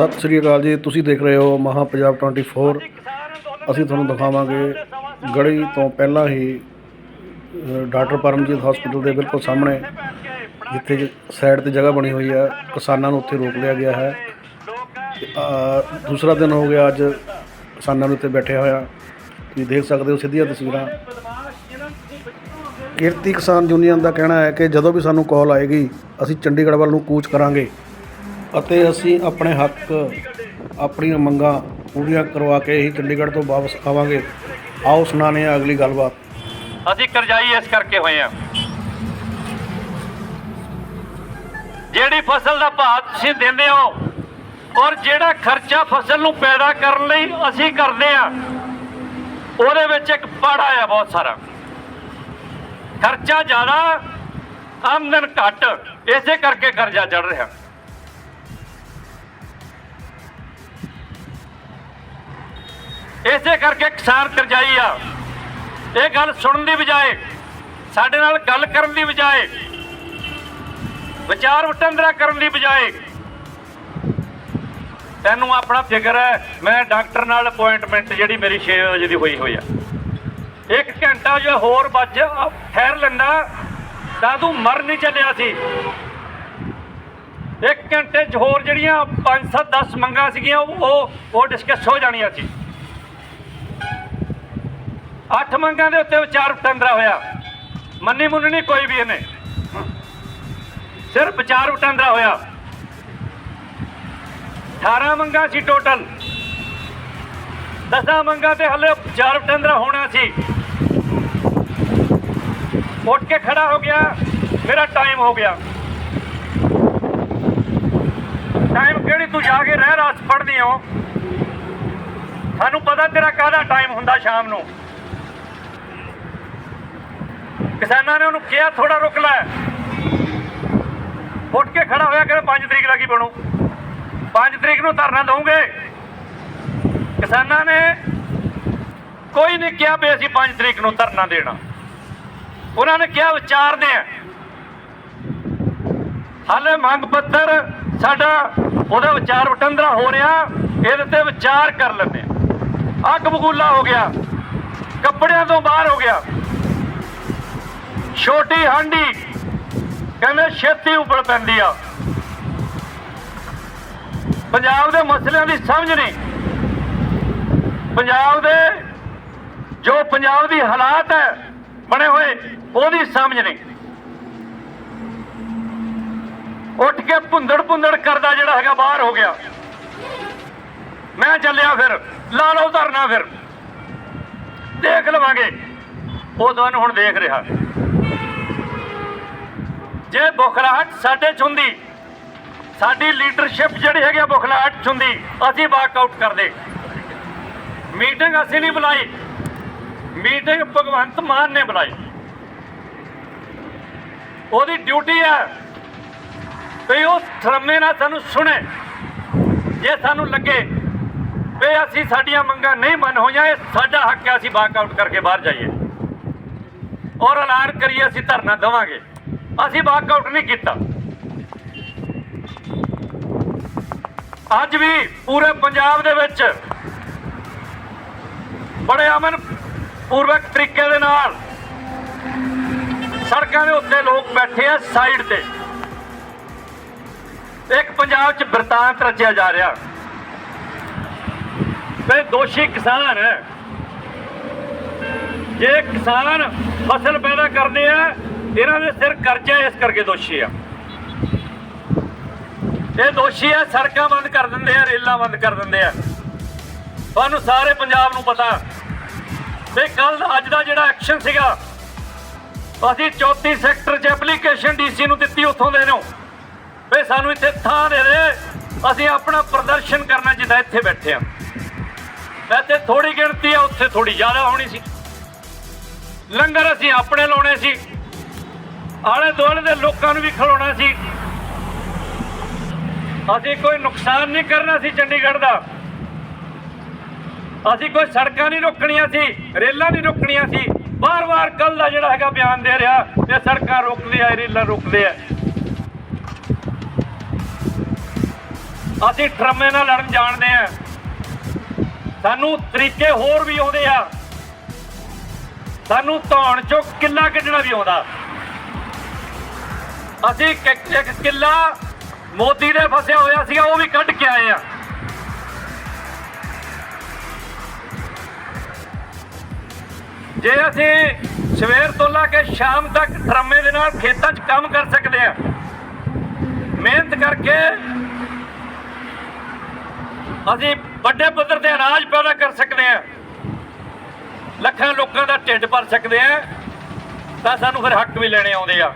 ਸਤਿ ਸ੍ਰੀ ਅਕਾਲ ਜੀ। ਤੁਸੀਂ ਦੇਖ ਰਹੇ ਹੋ ਮਹਾ ਪੰਜਾਬ 24 ਅਸੀਂ ਤੁਹਾਨੂੰ ਦਿਖਾਵਾਂਗੇ ਗੜੀ ਤੋਂ ਪਹਿਲਾਂ ਹੀ ਡਾਕਟਰ ਪਰਮਜੀਤ ਹਸਪੀਟਲ ਦੇ ਬਿਲਕੁਲ ਸਾਹਮਣੇ ਜਿੱਥੇ ਸਾਈਡ ਤੇ ਜਗ੍ਹਾ ਬਣੀ ਹੋਈ ਹੈ। ਕਿਸਾਨਾਂ ਨੂੰ ਉੱਥੇ ਰੋਕ ਲਿਆ ਗਿਆ ਹੈ। ਦੂਸਰਾ ਦਿਨ ਹੋ ਗਿਆ ਅੱਜ ਕਿਸਾਨਾਂ ਨੂੰ ਉੱਤੇ ਬੈਠੇ ਹੋਇਆ। ਤੁਸੀਂ ਦੇਖ ਸਕਦੇ ਹੋ ਸਿੱਧੀਆਂ ਤਸਵੀਰਾਂ। ਕਿਰਤੀ ਕਿਸਾਨ ਯੂਨੀਅਨ ਦਾ ਕਹਿਣਾ ਹੈ ਕਿ ਜਦੋਂ ਵੀ ਸਾਨੂੰ ਕਾਲ ਆਏਗੀ ਅਸੀਂ ਚੰਡੀਗੜ੍ਹ ਵੱਲ ਨੂੰ ਕੂਚ ਕਰਾਂਗੇ। ਅਤੇ ਅਸੀਂ ਆਪਣੇ ਹੱਕ, ਆਪਣੀਆਂ ਮੰਗਾਂ ਪੂਰੀਆਂ ਕਰਵਾ ਕੇ ਹੀ ਚੰਡੀਗੜ੍ਹ ਤੋਂ ਵਾਪਸ ਆਵਾਂਗੇ। ਆਓ ਸੁਣਾਉਂਦੇ ਹਾਂ ਅਗਲੀ ਗੱਲਬਾਤ। ਅਸੀਂ ਕਰਜ਼ਾਈ ਇਸ ਕਰਕੇ ਹੋਏ ਆ ਜਿਹੜੀ ਫਸਲ ਦਾ ਭਾਅ ਤੁਸੀਂ ਦਿੰਦੇ ਹੋ ਔਰ ਜਿਹੜਾ ਖਰਚਾ ਫਸਲ ਨੂੰ ਪੈਦਾ ਕਰਨ ਲਈ ਅਸੀਂ ਕਰਦੇ ਆ ਉਹਦੇ ਵਿੱਚ ਇੱਕ ਪਾੜਾ ਆ ਬਹੁਤ ਸਾਰਾ। ਖਰਚਾ ਜ਼ਿਆਦਾ, ਆਮਦਨ ਘੱਟ, ਇਸੇ ਕਰਕੇ ਕਰਜ਼ਾ ਚੜ ਰਿਹਾ। ਇਸੇ ਕਰਕੇ ਕਿਸਾਨ ਕਰਜ਼ਾਈ ਆ। ਇਹ ਗੱਲ ਸੁਣਨ ਦੀ ਬਜਾਏ, ਸਾਡੇ ਨਾਲ ਗੱਲ ਕਰਨ ਦੀ ਬਜਾਏ, ਵਿਚਾਰ ਵਟਾਂਦਰਾ ਕਰਨ ਦੀ ਬਜਾਏ, ਤੈਨੂੰ ਆਪਣਾ ਫਿਕਰ ਹੈ, ਮੈਂ ਡਾਕਟਰ ਨਾਲ ਅਪਾਇੰਟਮੈਂਟ ਜਿਹੜੀ ਮੇਰੀ 6 ਵਜੇ ਦੀ ਹੋਈ ਹੋਈ ਆ। ਇੱਕ ਘੰਟਾ ਜੇ ਹੋਰ ਵੱਜ ਠਹਿਰ ਲੈਂਦਾ ਤਾਂ ਤੂੰ ਮਰ ਨਹੀਂ ਚੱਲਿਆ ਸੀ। ਇੱਕ ਘੰਟੇ 'ਚ ਹੋਰ ਜਿਹੜੀਆਂ 5 7 10 ਮੰਗਾਂ ਸੀਗੀਆਂ, ਉਹ- ਉਹ ਡਿਸਕਸ ਹੋ ਜਾਣੀਆਂ ਸੀ। ਅੱਠ ਮੰਗਾਂ ਦੇ ਉੱਤੇ ਵਿਚਾਰ ਵਟਾਂਦਰਾ ਹੋਇਆ। ਮੰਨੀ ਮੁੰਨੀ ਨਹੀਂ, ਕੋਈ ਵੀ ਇਹਨੇ। ਸਿਰਫ ਵਿਚਾਰ ਵਟਾਂਦਰਾ ਹੋਇਆ। 18 ਮੰਗਾਂ ਸੀ ਟੋਟਲ ਦਸਾਂ ਮੰਗਾਂ ਤੇ ਹਲੇ ਵਿਚਾਰ ਵਟਾਂਦਰਾ ਹੋਣਾ ਸੀ। ਉੱਠ ਕੇ ਖੜਾ ਹੋ ਗਿਆ। ਮੇਰਾ ਟਾਈਮ ਹੋ ਗਿਆ। ਟਾਈਮ ਕਿਹੜੀ ਤੂੰ ਜਾ ਕੇ ਰਹਿ, ਰਾਤ ਪੜਦੀ ਹੋ? ਸਾਨੂੰ ਪਤਾ ਤੇਰਾ ਕਾਹਦਾ ਟਾਈਮ ਹੁੰਦਾ ਸ਼ਾਮ ਨੂੰ। ਕਿਸਾਨਾਂ ਨੇ ਉਹਨੂੰ ਕਿਹਾ ਥੋੜਾ ਰੁਕ ਲੈ। ਉੱਠ ਕੇ ਖੜਾ ਹੋਇਆ ਕਿ 5 ਤਰੀਕ ਦਾ ਕੀ ਬਣੂ। 5 ਤਰੀਕ ਨੂੰ ਧਰਨਾ ਦਵਾਂਗੇ ਕਿਸਾਨਾਂ ਨੇ ਕੋਈ ਨਹੀਂ ਕਿਹਾ ਵੀ ਅਸੀਂ 5 ਤਰੀਕ ਨੂੰ ਧਰਨਾ ਦੇਣਾ। ਉਹਨਾਂ ਨੇ ਕਿਹਾ, ਵਿਚਾਰਦੇ ਆ। ਹਾਲੇ ਮੰਗ ਪੱਤਰ ਸਾਡਾ ਉਹਦਾ ਵਿਚਾਰ ਵਟੰਦਰਾ ਹੋ ਰਿਹਾ। ਇਹਦੇ ਤੇ ਵਿਚਾਰ ਕਰ ਲੈਂਦੇ ਆ। ਅੱਗ ਬਗੂਲਾ ਹੋ ਗਿਆ। ਕੱਪੜਿਆਂ ਤੋਂ ਬਾਹਰ ਹੋ ਗਿਆ। ਛੋਟੀ ਹਾਂਡੀ ਕਹਿੰਦੇ ਛੇਤੀ ਉੱਪਰ ਪੈਂਦੀ ਆ। ਪੰਜਾਬ ਦੇ ਮਸਲਿਆਂ ਦੀ ਸਮਝ ਨਹੀਂ। ਪੰਜਾਬ ਦੇ ਜੋ ਪੰਜਾਬ ਦੀ ਹਾਲਾਤ ਹੈ, ਬਣੇ ਹੋਏ, ਉਹਦੀ ਸਮਝ ਨਹੀਂ। ਉੱਠ ਕੇ ਭੁੰਦੜ ਭੁੰਦੜ ਕਰਦਾ ਜਿਹੜਾ ਹੈਗਾ ਬਾਹਰ ਹੋ ਗਿਆ। ਮੈਂ ਚੱਲਿਆ ਫਿਰ, ਲਾ ਲਓ ਧਰਨਾ ਫਿਰ। ਦੇਖ ਲਵਾਂਗੇ। ਉਹ ਤੁਹਾਨੂੰ ਹੁਣ ਦੇਖ ਰਿਹਾ। ਜੇ ਬੁਖਲਾਹਟ ਸਾਡੇ ਚ ਹੁੰਦੀ ਸਾਡੀ ਲੀਡਰਸ਼ਿਪ ਜਿਹੜੀ ਹੈਗੀ ਆ ਬੁਖਲਾਹਟ ਚ ਹੁੰਦੀ ਅਸੀਂ ਵਾਕਆਊਟ ਕਰਦੇ। ਮੀਟਿੰਗ ਅਸੀਂ ਨਹੀਂ ਬੁਲਾਈ। ਮੀਟਿੰਗ ਭਗਵੰਤ ਮਾਨ ਨੇ ਬੁਲਾਈ। ਉਹਦੀ ਡਿਊਟੀ ਹੈ ਵੀ ਉਹ ਥਰਮੇ ਨਾਲ ਸਾਨੂੰ ਸੁਣੇ। ਜੇ ਸਾਨੂੰ ਲੱਗੇ ਵੀ ਅਸੀਂ ਸਾਡੀਆਂ ਮੰਗਾਂ ਨਹੀਂ ਮੰਨ ਹੋਈਆਂ, ਇਹ ਸਾਡਾ ਹੱਕ ਹੈ ਅਸੀਂ ਵਾਕਆਊਟ ਕਰਕੇ ਬਾਹਰ ਜਾਈਏ। ਔਰ ਐਲਾਨ ਕਰੀਏ, ਅਸੀਂ ਧਰਨਾ ਦੇਵਾਂਗੇ। ਅਸੀਂ ਵਾਕਆਊਟ ਨਹੀਂ ਕੀਤਾ। ਅੱਜ ਵੀ ਪੂਰੇ ਪੰਜਾਬ ਦੇ ਵਿੱਚ ਬੜੇ ਅਮਨ ਪੂਰਵਕ ਤਰੀਕੇ ਦੇ ਨਾਲ ਸੜਕਾਂ ਦੇ ਉੱਤੇ ਲੋਕ ਬੈਠੇ ਆ ਸਾਈਡ ਤੇ। ਇੱਕ ਪੰਜਾਬ 'ਚ ਬਰਤਾਂਤ ਰਚਿਆ ਜਾ ਰਿਹਾ। ਤੇ ਦੋਸ਼ੀ ਕਿਸਾਨ ਹੈ। ਜੇ ਕਿਸਾਨ ਫਸਲ ਪੈਦਾ ਕਰਦੇ ਆ ਇਹਨਾਂ ਦੇ ਸਿਰ ਕਰਜ਼ਾ ਇਸ ਕਰਕੇ ਦੋਸ਼ੀ ਆ। ਇਹ ਦੋਸ਼ੀ ਆ, ਸੜਕਾਂ ਬੰਦ ਕਰ ਦਿੰਦੇ ਆ, ਰੇਲਾਂ ਬੰਦ ਕਰ ਦਿੰਦੇ ਆ। ਤੁਹਾਨੂੰ ਸਾਰੇ ਪੰਜਾਬ ਨੂੰ ਪਤਾ। ਤੇ ਕੱਲ ਅੱਜ ਦਾ ਜਿਹੜਾ ਐਕਸ਼ਨ ਸੀਗਾ, ਅਸੀਂ 34 ਸੈਕਟਰ 'ਚ ਐਪਲੀਕੇਸ਼ਨ ਡੀਸੀ ਨੂੰ ਦਿੱਤੀ ਉੱਥੋਂ ਦੇ ਨੂੰ। ਵੀ ਸਾਨੂੰ ਇੱਥੇ ਥਾਂ ਦੇ ਦੇ, ਅਸੀਂ ਆਪਣਾ ਪ੍ਰਦਰਸ਼ਨ ਕਰਨਾ ਜਿੱਦਾਂ ਇੱਥੇ ਬੈਠੇ ਆ। ਇੱਥੇ ਥੋੜੀ ਗਿਣਤੀ ਆ, ਉੱਥੇ ਥੋੜੀ ਜ਼ਿਆਦਾ ਹੋਣੀ ਸੀ। ਲੰਗਰ ਅਸੀਂ ਆਪਣੇ ਲਾਉਣੇ ਸੀ। ਆਲੇ ਦੁਆਲੇ ਦੇ ਲੋਕਾਂ ਨੂੰ ਵੀ ਖਲੋਣਾ ਸੀ। ਅਸੀਂ ਕੋਈ ਨੁਕਸਾਨ ਨਹੀਂ ਕਰਨਾ ਸੀ ਚੰਡੀਗੜ੍ਹ ਦਾ। ਅਸੀਂ ਕੋਈ ਸੜਕਾਂ ਨਹੀਂ ਰੋਕਣੀਆਂ ਸੀ, ਰੇਲਾਂ ਨਹੀਂ ਰੋਕਣੀਆਂ ਸੀ। ਬਾਰ ਵਾਰ ਕੱਲ ਦਾ ਜਿਹੜਾ ਹੈਗਾ ਬਿਆਨ ਦੇ ਰਿਹਾ ਇਹ ਸੜਕਾਂ ਰੋਕਦੇ ਆ, ਰੇਲਾਂ ਰੋਕਦੇ ਆ। ਅਸੀਂ ਟਰਮੇ ਨਾਲ ਲੜਨ ਜਾਣਦੇ ਆ। ਸਾਨੂੰ ਤਰੀਕੇ ਹੋਰ ਵੀ ਆਉਂਦੇ ਆ। ਸਾਨੂੰ ਧੌਣ ਚੋਂ ਕਿੱਲਾ ਕੱਢਣਾ ਵੀ ਆਉਂਦਾ। ਅਸੀਂ ਇੱਕ ਕਿੱਲਾ ਮੋਦੀ ਦੇ ਫਸਿਆ ਹੋਇਆ ਸੀਗਾ, ਉਹ ਵੀ ਕੱਢ ਕੇ ਆਏ ਆ। ਜੇ ਅਸੀਂ ਸਵੇਰ ਤੋਂ ਲਾ ਕੇ ਸ਼ਾਮ ਤੱਕ ਡਰਮੇ ਦੇ ਨਾਲ ਖੇਤਾਂ 'ਚ ਕੰਮ ਕਰ ਸਕਦੇ ਆ, ਮਿਹਨਤ ਕਰਕੇ ਅਸੀਂ ਵੱਡੇ ਪੱਧਰ ਤੇ ਅਨਾਜ ਪੈਦਾ ਕਰ ਸਕਦੇ ਆ, ਲੱਖਾਂ ਲੋਕਾਂ ਦਾ ਢਿੱਡ ਭਰ ਸਕਦੇ ਆ, ਤਾਂ ਸਾਨੂੰ ਫਿਰ ਹੱਕ ਵੀ ਲੈਣੇ ਆਉਂਦੇ ਆ।